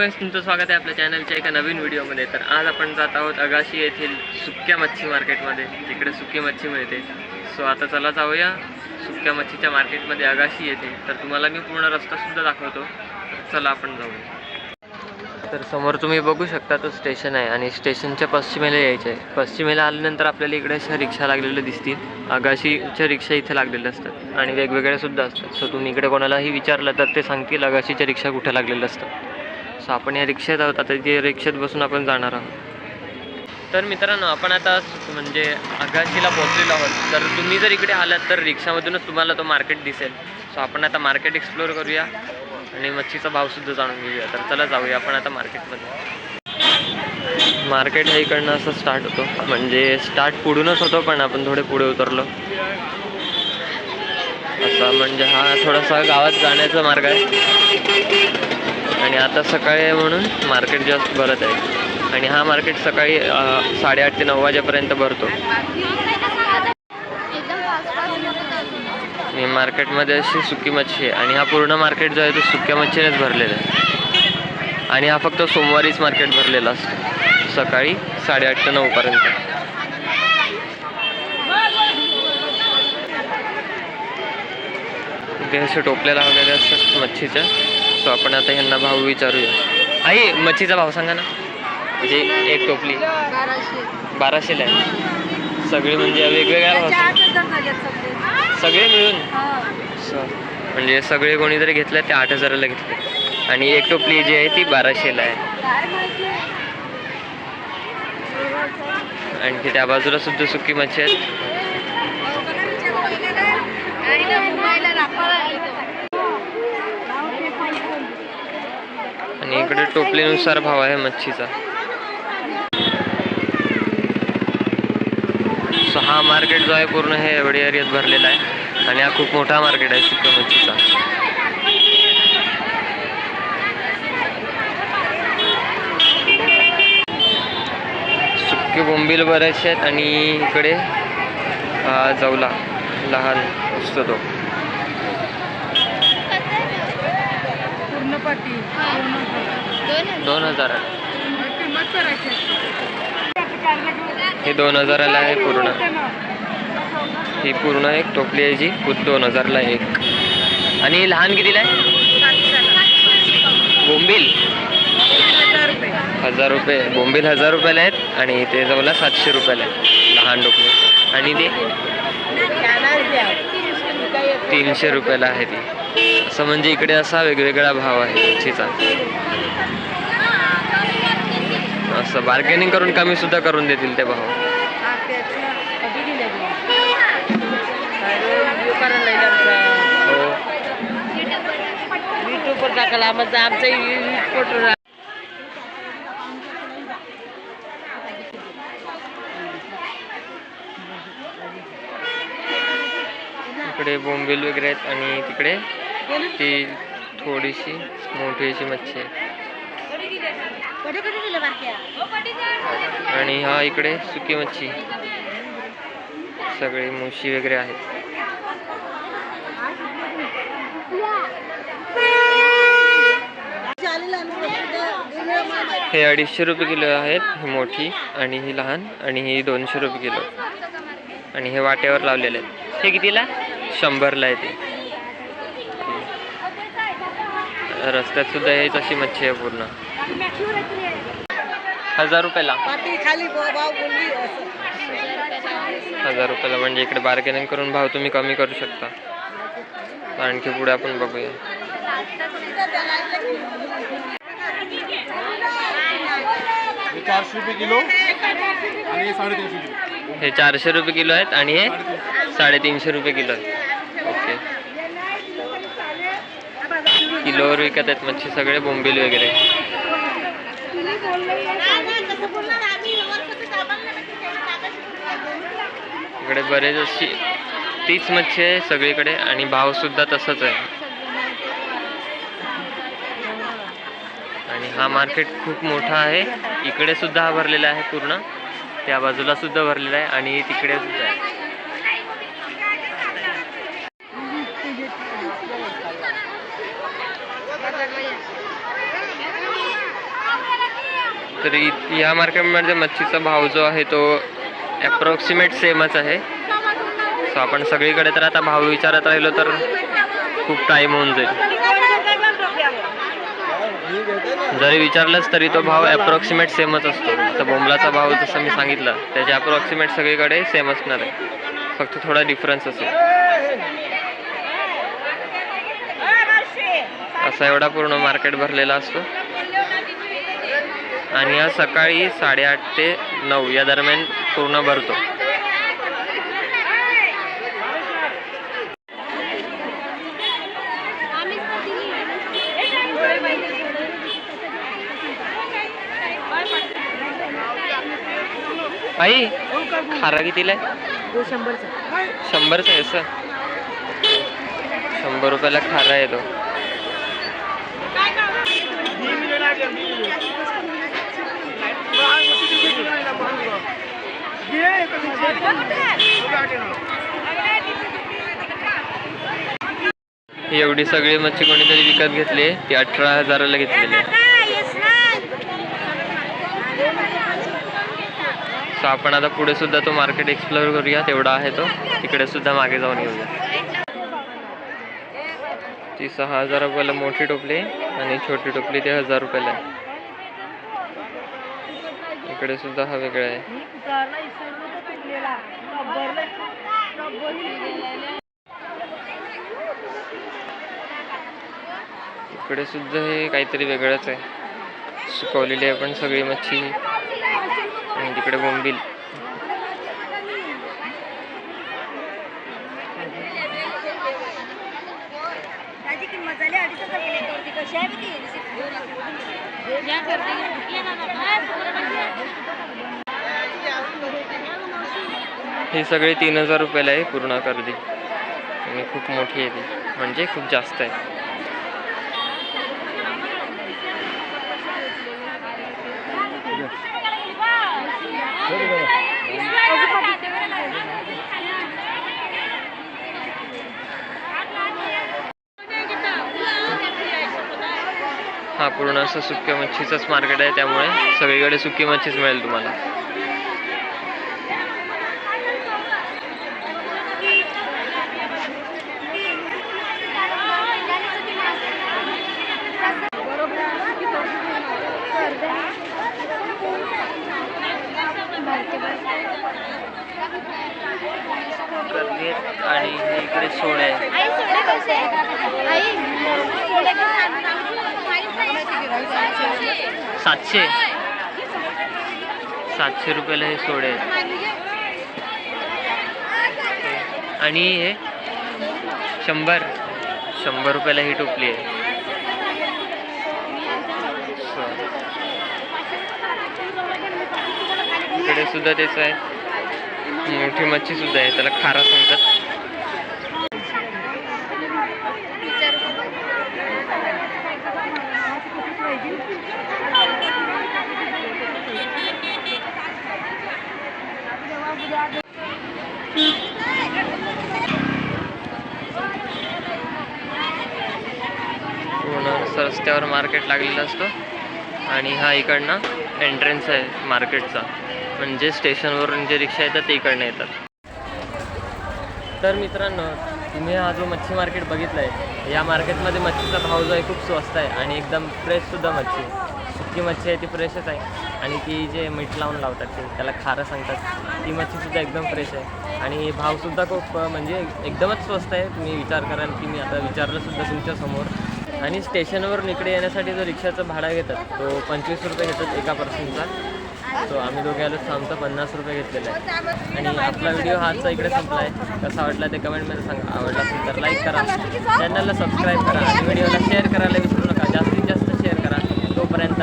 गाईस तुमचं स्वागत आहे आपल्या चॅनलच्या एका नवीन व्हिडिओमध्ये तर आज आपण जात आहोत अगाशी येथील सुक्या मच्छी मार्केटमध्ये तिकडे सुकी मच्छी मिळते. सो आता चला जाऊया सुक्या मच्छीच्या मार्केटमध्ये अगाशी येते तर तुम्हाला मी पूर्ण रस्तासुद्धा दाखवतो. तर चला आपण जाऊया. तर समोर तुम्ही बघू शकता तो स्टेशन आहे आणि स्टेशनच्या पश्चिमेला यायचं आहे. पश्चिमेला आल्यानंतर आपल्याला इकडे अशा रिक्षा लागलेल्या दिसतील. अगाशीच्या रिक्षा इथे लागलेल्या असतात आणि वेगवेगळ्या सुद्धा असतात. सो तुम्ही इकडे कोणालाही विचारलं तर ते सांगतील अगाशीच्या रिक्षा कुठे लागलेल्या असतात. सो आपण या रिक्षेत आहोत. आता ते रिक्षेत बसून आपण जाणार आहोत. तर मित्रांनो आपण आता म्हणजे आगाशीला पोहोचलेलो आहोत. तर तुम्ही जर इकडे आलात तर रिक्षामधूनच तुम्हाला तो मार्केट दिसेल. सो आपण आता मार्केट एक्सप्लोअर करूया आणि मच्छीचा भावसुद्धा जाणून घेऊया. तर चला जाऊया आपण आता मार्केटमध्ये. मार्केट ह्या इकडनं असं स्टार्ट होतो. म्हणजे स्टार्ट पुढूनच होतो पण आपण थोडे पुढे उतरलो. असा म्हणजे हा थोडासा गावात जाण्याचा मार्ग आहे. आणि आता सकाळी आहे म्हणून मार्केट जास्त भरत आहे. आणि हा मार्केट सकाळी साडेआठ ते नऊ वाजेपर्यंत भरतो. आणि मार्केटमध्ये अशी सुकी मच्छी आहे. आणि हा पूर्ण मार्केट जो आहे तो सुक्या मच्छीनेच भरलेला आहे. आणि हा फक्त सोमवारीच मार्केट भरलेला असतो. सकाळी साडेआठ ते नऊपर्यंत इथे असे टोपल्या लावलेल्या असतात मच्छीच्या. सो आपण आता ह्यांना भाव विचारूया. आई मच्छीचा भाव सांगा ना. म्हणजे एक टोपली. बाराशेला आहे. सगळी म्हणजे वेगवेगळ्या भाव सगळे. मिळून? स- म्हणजे सगळे कोणी जरी घेतलं ते आठ हजाराला घेतले. आणि एक टोपली जी आहे ती बाराशेला आहे. आणखी त्या बाजूला सुद्धा सुकी मच्छी आहेत. इकडे टोपलीनुसार भाव आहे मच्छीचा. सो हा मार्केट जो आहे पूर्ण हे एवढे एरियात भरलेला आहे आणि हा खूप मोठा मार्केट आहे सुक्या मच्छीचा. सुके बोंबील बरेचसे आहेत आणि इकडे जाऊला लहान असतो तो. पूर्णपट्टी दोन हजार हे दोन हजाराला आहे पूर्ण ही पूर्ण एक टोपली आहे जी खूप दोन हजारला एक आणि ही लहान कितीला आहे बोंबील हजार रुपये बोंबील हजार रुपयाला आहेत आणि ते जवळला सातशे रुपयाला आहे लहान टोपली आणि ते तीनशे रुपयाला आहे ती असं म्हणजे इकडे असा वेगवेगळा भाव आहे मच्छीचा असं बार्गेनिंग करून कमी सुद्धा करून देतील ते भाव. हो. इकडे बोंबील वगैरे आहेत आणि तिकडे ती थोडीशी मोठी अशी मच्छी आहे. आणि हा इकडे सुकी मच्छी. सगळे मुशी वगैरे आहेत. हे अडीचशे रुपये किलो आहेत ही मोठी आणि ही लहान आणि ही दोनशे रुपये किलो. आणि हे वाट्यावर लावलेले आहेत. हे कितीला? शंभरला आहे ते. रस्त्यात सुद्धा हेच अशी मच्छी आहे पूर्ण. हजार रुपयाला. खाली भाव बोलली हजार रुपयाला म्हणजे इकडे बार्गेनिंग करून भाव तुम्ही कमी करू शकता. आणखी पुढे आपण बघूया. हे चारशे रुपये किलो आणि हे साडेतीनशे किलो. हे चारशे रुपये किलो आहेत आणि हे साडेतीनशे रुपये किलो आहेत. किलोवर विकत आहेत मच्छी सगळे बोंबील वगैरे. इकडे बरेच अशी तीच मच्छी आहे सगळीकडे आणि भाव सुद्धा तसाच आहे. आणि हा मार्केट खूप मोठा आहे. इकडे सुद्धा हा भरलेला आहे पूर्ण. त्या बाजूला सुद्धा भरलेला आहे आणि तिकडे सुद्धा आहे. तरी या मार्केटमध्ये मच्छीचा भाव जो आहे तो ॲप्रॉक्सिमेट सेमच आहे. सो आपण सगळीकडे तर आता भाव विचारत राहिलो तर खूप टाईम होऊन जाईल. जरी विचारलंच तरी तो भाव ॲप्रॉक्सिमेट सेमच असतो. तर बोंबलाचा भाव जसं मी सांगितलं त्याचे ॲप्रॉक्सिमेट सगळीकडे सेम असणार आहे. फक्त थोडा डिफरन्स असेल. असा एवढा पूर्ण मार्केट भरलेला असतो. आणि हा सकाळी साडेआठ ते नऊ या दरम्यान पूर्ण भरतो. आई खारा कितीला आहे? तो शंभरचा. शंभरचा आहे असं? शंभर रुपयाला खारा आहे तो. ही एवढी सगळी मच्छी कोणीतरी विकत घेतली ती अठरा हजाराला घेतलेली आहे. सो आपण आता पुढे सुद्धा तो मार्केट एक्सप्लोअर करूया तेवढा आहे तो. तिकडे सुद्धा मागे जाऊन येऊया. ती सहा हजार रुपयाला मोठी टोपली आहे आणि छोटी टोपली ती हजार रुपयाला आहे. इकडे सुद्धा हा वेगळा आहे. इकडे सुद्धा हे काहीतरी वेगळंच आहे. सुकवलेली आहे पण सगळी मच्छी. आणि तिकडे बोंबील. ही सगळी तीन हजार रुपयाला आहे पूर्ण कर्दी आणि खूप मोठी आहे ती. म्हणजे खूप जास्त आहे. हा पूर्ण असं सुक्या मच्छीचंच मार्केट आहे त्यामुळे सगळीकडे सुकी मच्छीच मिळेल तुम्हाला. आणि इकडे सोळे आहे सातशे. सातशे रुपयाला हे सोडे आहेत. आणि हे शंभर. शंभर रुपयाला ही टोपली आहे. So. इकडे सुद्धा तेच आहे. मोठी मच्छी सुद्धा आहे. त्याला खारा सांगतात पूर्ण असं रस्त्यावर मार्केट लागलेला असतो. आणि हा इकडनं एंट्रन्स आहे मार्केटचा. म्हणजे स्टेशनवरून जे रिक्षा येतात ते इकडनं येतात. तर मित्रांनो तुम्ही हा जो मच्छी मार्केट बघितलं आहे या मार्केटमध्ये मच्छीचा भाव जो आहे खूप स्वस्त आहे आणि एकदम फ्रेशसुद्धा मच्छी. सुकी मच्छी आहे ती फ्रेशच आहे. आणि ती जे मीठ लावून लावतात ते त्याला खारं सांगतात. ती मच्छीसुद्धा एकदम फ्रेश आहे. आणि भावसुद्धा खूप म्हणजे एकदमच स्वस्त आहे. तुम्ही विचार कराल की मी आता विचारलंसुद्धा तुमच्यासमोर. आणि स्टेशनवरून इकडे येण्यासाठी जो रिक्षाचं भाडा घेतात तो पंचवीस रुपये घेतात एका पर्सनचा. तो आम्ही दोघे आलो आमचा पन्नास रुपये घेतलेला आहे. आणि आपला व्हिडिओ हा इकडे संपला आहे कसा वाटला ते कमेंटमध्ये सांगा. आवडला असेल तर लाईक करा. चॅनलला सबस्क्राईब करा. आणि व्हिडिओला शेअर करायला विसरू नका. जास्तीत जास्त शेअर करा. तोपर्यंत